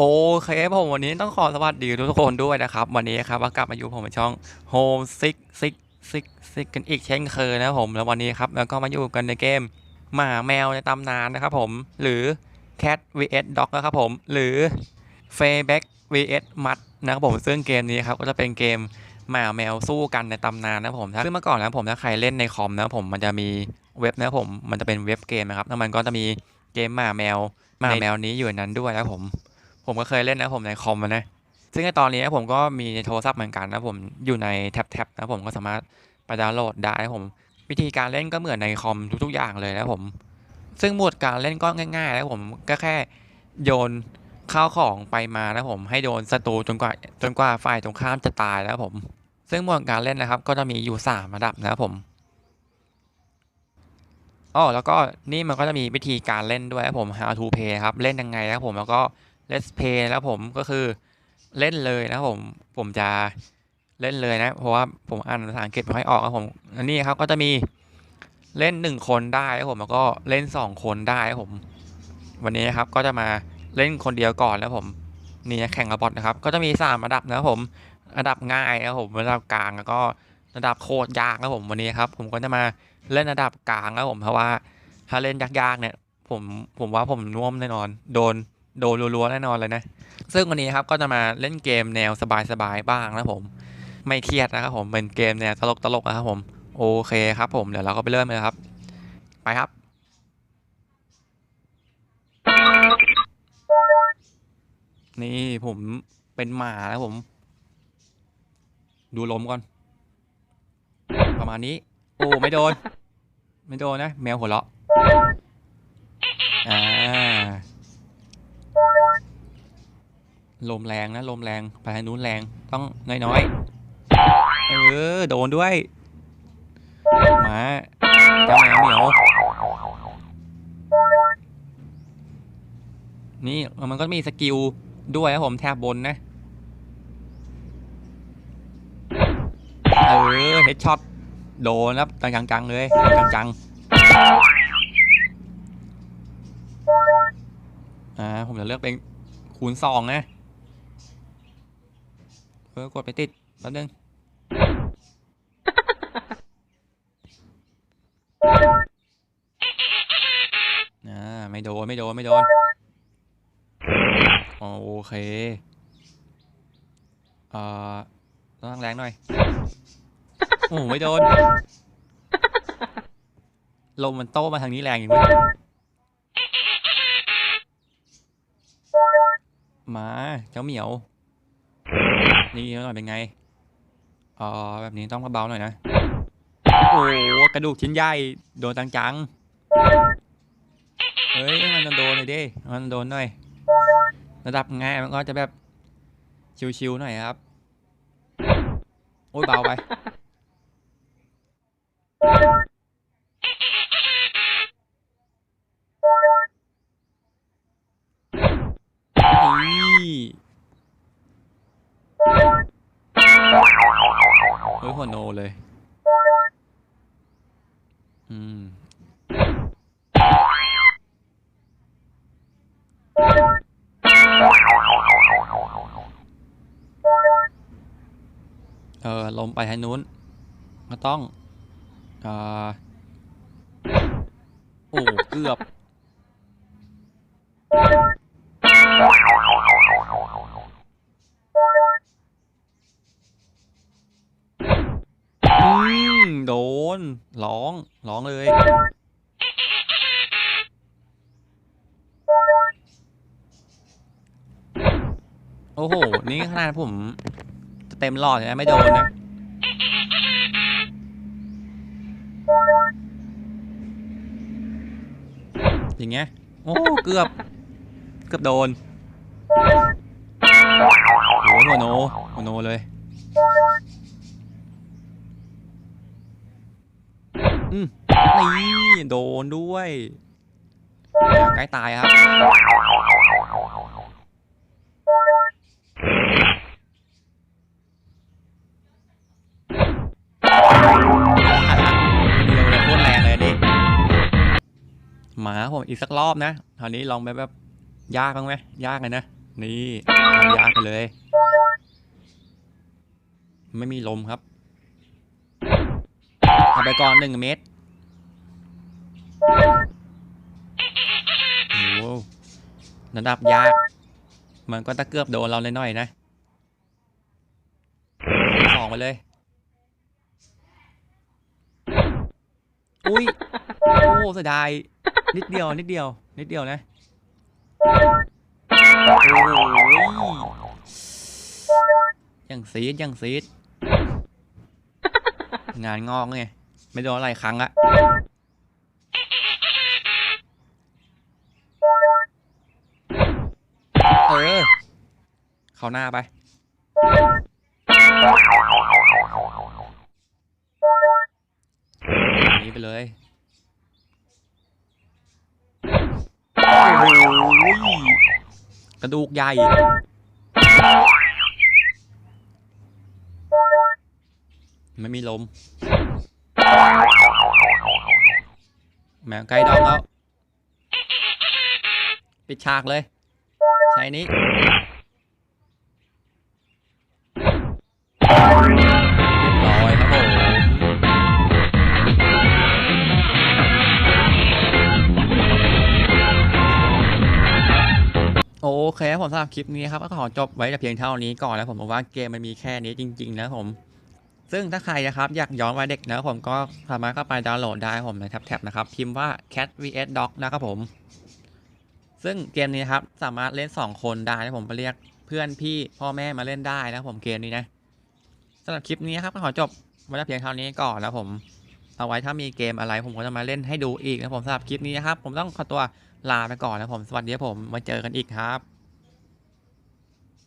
โอเคผมวันนี้ต้องขอสวัสดีทุกคนด้วยนะครับ วันนี้ครับว่ากลับมาอยู่ผมในช่อง Home Six Six Six Six กันอีกเช่นเคยนะครับผมแล้ววันนี้ครับแล้วก็มาอยู่กันในเกมหมาแมวในตำนานนะครับผมหรือ Cat vs Dog นะครับผมหรือ f a y b a c k vs มัดนะครับผมซึ่งเกมนี้ครับก็จะเป็นเกมหมาแมวสู้กันในตำนานนะครับผมซึ่งเมื่อก่อนนะครับผมถ้าใครเล่นในคอมนะครับผมมันจะมีเว็บนะครับผมมันจะเป็นเว็บเกมนะครับแล้วมันก็จะมีเกมหมาแมวหมาแมวนี้อยู่นั้นด้วยนะครับผม ผมก็เคยเล่นนะผมในคอมนะซึ่งในตอนนี้ผมก็มีในโทรศัพท์เหมือนกันนะผมอยู่ในแท็บๆนะผมก็สามารถไปดาวน์โหลดได้นะผมวิธีการเล่นก็เหมือนในคอมทุกๆอย่างเลยนะผม ซึ่งหมดการเล่นก็ง่ายๆนะผมก็แค่โยนข้าวของไปมานะผมให้โดนศัตรูจนกว่าจนกว่าฝ่ายตรงข้ามจะตายแล้วผม ซึ่งหมดการเล่นนะครับ ก็จะมีอยู่สามระดับนะผมอ๋อแล้วก็นี่มันก็จะมีวิธีการเล่นด้วยนะผม how to play ครับ เล่นยังไงนะผมแล้วก็ let's play แล้วผมก็คือเล่นเลยนะครับผมผมจะเล่นเลยนะ เพราะว่าผมอ่านภาษาอังกฤษไม่ค่อยออกครับผมอันนี้ครับก็จะมีเล่นหนึ่งคนได้ครับผมแล้วก็เล่นสองคนได้ครับผม วันนี้นะครับก็จะมาเล่นคนเดียวก่อนแล้วผมนี่แข่งกับบอทนะครับ ก็จะมีสามระดับนะครับผมระดับง่ายนะครับผมระดับกลางแล้วก็ระดับโคตรยากนะครับผมวันนี้ครับ ผมก็จะมาเล่นระดับกลางแล้วผมเพราะว่า ถ้าเล่นยากๆเนี่ย ผมผมว่าผมน่วมแน่นอน โดน โดนรัวๆแน่นอนเลยนะ ซึ่งวันนี้ครับก็จะมาเล่นเกมแนวสบายๆบ้างนะผม ไม่เครียดนะครับผมเป็นเกมแนวตลกๆนะครับผม โอเคครับผมเดี๋ยวเราก็ไปเริ่มเลยครับ ไปครับ นี่ผมเป็นหมาแล้วผม ดูลมก่อน ประมาณนี้ โอ้ไม่โดน ไม่โดนนะ แมวหัวเราะอ่า ลมแรงนะลมแรงไปทางนู้นแรงต้องน้อยๆเออโดนด้วยหมาเจ้าแมวเหมียวนี่มันก็มีสกิลด้วยครับผมแทบบนนะเออเฮดช็อตโดนครับจังๆเลยจังๆอ่าผมจะเลือกเป็นคูณสองนะ เออกดไปติดแป๊บนึงอ่าไม่โดน ไม่โดน ไม่โดน โอเคเอ่อต้องแรงหน่อย โอ้ไม่โดน ลมมันโตมาทางนี้แรงอย่างเว้มา เจ้าเหมียว นี่หน่อยเป็นไงเออแบบนี้ต้องเบาๆหน่อยนะ โอ้กระดูกชิ้นใหญ่โดนจังๆเฮ้ยมันโดนเลยดิมันโดนหน่อย ระดับง่ายมันก็จะแบบชิวๆหน่อยครับ โอ้ยเบาไป เฮ้ยหัวโนเลย อืม เออ ลมไปทางนู้น ก็ต้องเอ่อโอ้ เกือบ โดน ร้อง ร้องเลย โอ้โห นี่ขนาดผม จะเต็มหลอดเลยนะไม่โดนนะอย่างเงี้ย โอ้ เกือบ เกือบโดนโอ้โหโนโนเลย อืมนี่โดนด้วยใกล้ตายครับ มาผมอีกสักรอบนะคราวนี้ลองไปแบบยากบ้างไหมยากเลยนะ นี่ยากไปเลย ไม่มีลมครับ ไปก่อนหนึ่งเมตรโอ้โหระดับยากมันก็ตะเกือบโดนเราเลยหน่อยนะสองไปเลย อุ้ย โอ้เสียดาย นิดเดียว นิดเดียว นิดเดียวนะ โอ้ยยังซีดยังซีดงานงอกไง ไม่โดนอะไรครั้งอะเออ เข้าหน้าไป นี้ไปเลยกระดูกใหญ่ไม่มีลม แมวใกล้ดองแล้วปิดฉากเลย ใช้นี้เรียบร้อยครับผมโอเคผมสำหรับคลิปนี้ครับก็ขอจบไว้แต่เพียงเท่านี้ก่อนแล้วผมบอกว่าเกมมันมีแค่นี้จริงๆนะผม ซึ่งถ้าใครนะครับอยากย้อนวัยเด็กนะผมก็สามารถเข้าไปดาวน์โหลดได้ผมในแท็บๆนะครับ พิมพ์ว่า cat vs dog นะครับผม ซึ่งเกมนี้ครับสามารถเล่น 2 คนได้นะผมไปเรียกเพื่อนพี่พ่อแม่มาเล่นได้นะผมเกมนี้นะสำหรับคลิปนี้ครับก็ขอจบไว้แต่เพียงเท่านี้ก่อนแล้วผมเอาไว้ถ้ามีเกมอะไรผมก็จะมาเล่นให้ดูอีกนะผมสำหรับคลิปนี้นะครับผมต้องขอตัวลาไปก่อนนะผมสวัสดีครับผมมาเจอกันอีกครับ